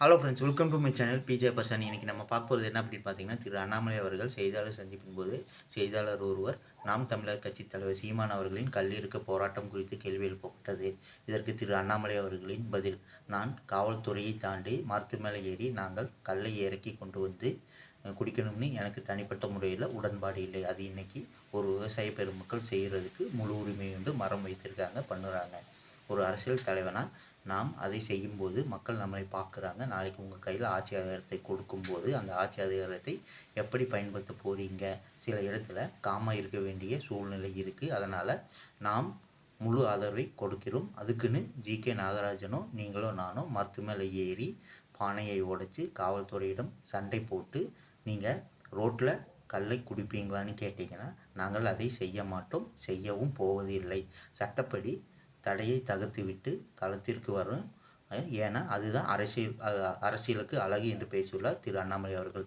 Hello friends welcome to my channel B J person இன்னைக்கு நம்ம பார்க்க போகிறது என்ன அப்படின்னு பார்த்தீங்கன்னா திரு அண்ணாமலை அவர்கள் செய்தியாளர் சந்திப்பின் போது செய்தியாளர் ஒருவர் நாம் தமிழர் கட்சி தலைவர் சீமான் அவர்களின் கல்லீருக்க போராட்டம் குறித்து கேள்வி எழுப்பப்பட்டது. இதற்கு திரு அண்ணாமலை அவர்களின் பதில் நான் காவல்துறையை தாண்டி மரத்து மேலே ஏறி நாங்கள் கல்லை இறக்கி கொண்டு வந்து குடிக்கணும்னு எனக்கு தனிப்பட்ட முறையில் உடன்பாடு இல்லை. அது இன்னைக்கு ஒரு விவசாய பெருமக்கள் செய்கிறதுக்கு முழு உரிமை உண்டு மரம் வைத்திருக்காங்க பண்ணுறாங்க. ஒரு அரசியல் தலைவனாக நாம் அதை செய்யும்போது மக்கள் நம்மளை பார்க்குறாங்க. நாளைக்கு உங்கள் கையில் ஆட்சி அதிகாரத்தை கொடுக்கும்போது அந்த ஆட்சி அதிகாரத்தை எப்படி பயன்படுத்த போகிறீங்க சில இடத்துல காமா இருக்க வேண்டிய சூழ்நிலை இருக்குது அதனால் நாம் முழு ஆதரவை கொடுக்கிறோம். அதுக்குன்னு ஜி. கே. நாகராஜனோ நீங்களோ நானோ மரத்து மேலே ஏறி பானையை உடைச்சி காவல்துறையிடம் சண்டை போட்டு நீங்கள் ரோட்டில் கல்லை குடிப்பீங்களான்னு கேட்டிங்கன்னா நாங்கள் அதை செய்ய மாட்டோம். செய்யவும் போவதில்லை. சட்டப்படி தடையை தகர்த்துவிட்டு களத்திற்கு வரும். ஏன்னா அதுதான் அரசியல் அரசியலுக்கு அழகு என்று பேசியுள்ளார் திரு அண்ணாமலை அவர்கள்.